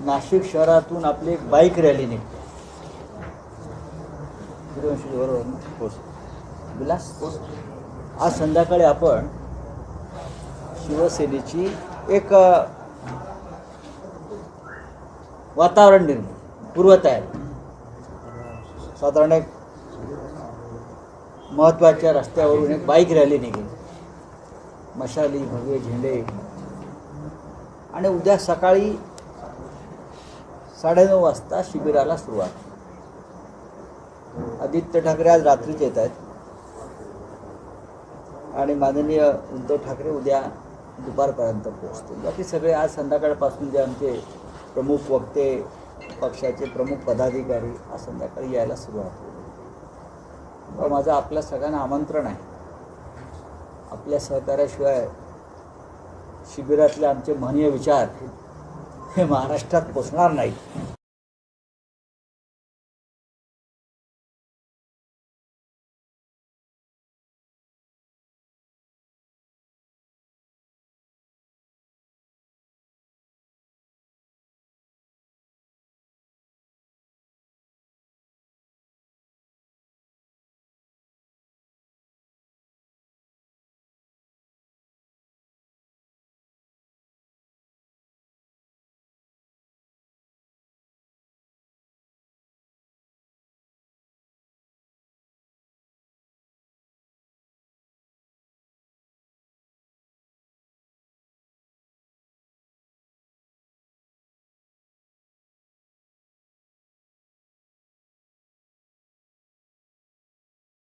नाशिक शहरातून आपली एक बाईक रॅली निघते. सूर्यवंशी बरोबर ना? विलास आज संध्याकाळी आपण शिवसेनेची एक वातावरण निर्माण पूर्वतयारी. साधारण एक महत्त्वाच्या रस्त्यावरून एक बाईक रॅली निघेल. मशाली भगवे झेंडे. आणि उद्या सकाळी साडेनऊ वाजता शिबिराला सुरुवात. आदित्य ठाकरे आज रात्रीच येत आहेत. आणि माननीय उद्धव ठाकरे उद्या दुपारपर्यंत पोहोचतील. बाकी सगळे आज संध्याकाळपासून जे आमचे प्रमुख वक्ते पक्षाचे प्रमुख पदाधिकारी आज संध्याकाळी यायला सुरुवात होईल. माझं आपल्या सगळ्यांना आमंत्रण आहे. आपल्या सहकार्याशिवाय शिबिरातले आमचे महनीय विचार हे महाराष्ट्रात पोचणार नाहीत.